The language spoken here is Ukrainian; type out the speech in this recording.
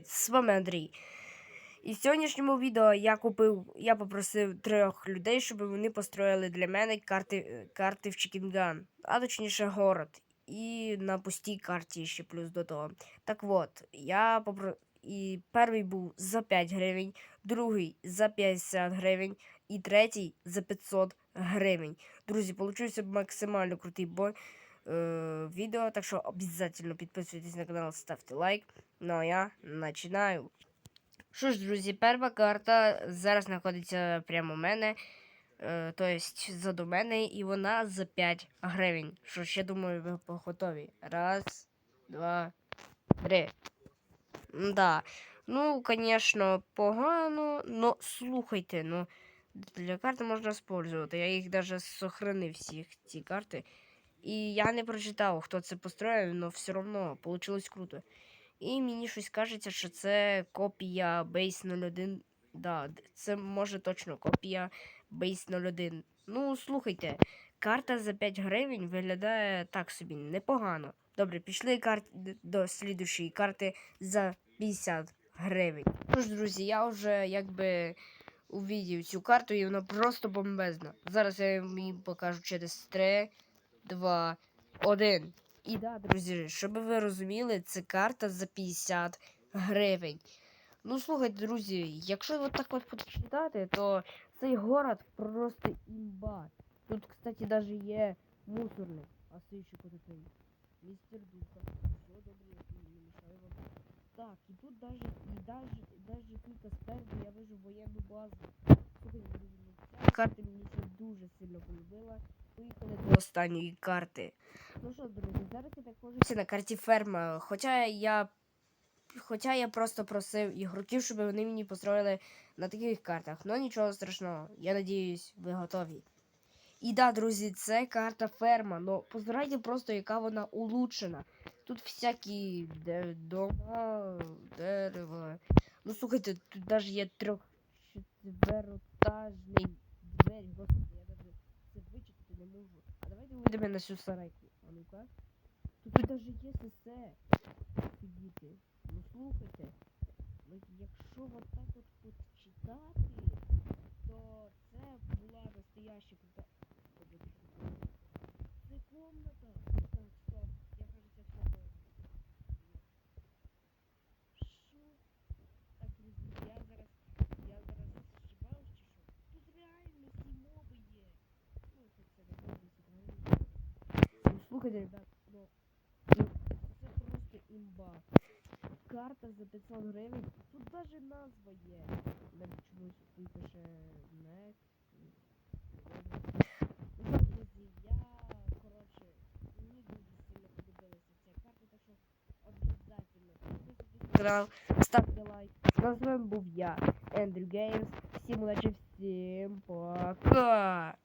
привіт! З вами Андрій. І в сьогоднішньому відео я купив, я попросив трьох людей, щоб вони построїли для мене карти, карти в Чікінган, а точніше город. І на пустій карті ще плюс до того. Так от, я попро... І перший був за 5 гривень, другий за 50 гривень і третій за 500 гривень. Друзі, получився максимально крутий бой э, видео, так что обязательно подписывайтесь на канал, ставьте лайк. Ну а я починаю. Що ж, друзі, перша карта зараз знаходиться прямо у мене, е, то есть заду мене, і вона за 5 гривень. Що ж, я думаю, ви готові. Раз, два, три. Да. Ну, конечно, погано, но слухайте, ну, для карти можна использовать. Я їх даже сохранив всі ці карти. І я не прочитав, хто це построїв, але все одно вийшло круто. І мені щось кажеться, що це копія Base 01. Да, це може точно копія Base 01. Ну, слухайте, карта за 5 гривень виглядає так собі непогано. Добре, пішли кар... до слідущої карти за 50 гривень. Ну ж, друзі, я вже якби увидів цю карту, і вона просто бомбезна. Зараз я їм покажу через 3, 2, 1. І да, друзі, щоб ви розуміли, це карта за 50 гривень. Ну, слухайте, друзі, якщо от так от почитати, то цей город просто імба. Тут, кстати, даже є мусорник. А сищику такий. Містер Духа. Все добре, не мішаю вам. Так, і тут даже, і даже, даже кілька спереду я вижу воєнну базу. Слухайте, друзі, ця карта мені ще дуже сильно полюбила. Останньої карти. Ну що, друзі, зараз я знаходжуся на карті ферма. Хоча я. Хоча я просто просив ігроків, щоб вони мені построїли на таких картах. Ну нічого страшного. Я надіюсь, ви готові. І да, друзі, це карта ферма. Ну, позирайте просто, яка вона улучшена. Тут всякі де, дома, дерева. Ну слухайте, тут навіть є трьохчетвертажний двері. Господи, я навіть це вичитати не можу. А давайте вийдемо на цю сарайку. А ну-ка. Тут даже є все. Сидіти. Ну слухайте. Ну, якщо от так от почитати, то це була настояща крута. Це комната. Так, стоп. Я кажется, все понял. Що? Так, друзі, я зараз. Я зараз зшибаюсь чи що? Тут реально всі моби є. Ну, це це не моби, це взагалі. Ну, слухайте, ребят, ну, ну, це просто імба. Карта за 500 гривень. Тут даже назва є. Навіть чомусь тут пише Мек. Ну, друзі, я, коротше, мені дуже сильно подобалася ця карта, так що обов'язательно підписуйтесь на канал, ставте лайк. Ну, з вами був я, Ендрю Геймс. Всім удачі, всім пока!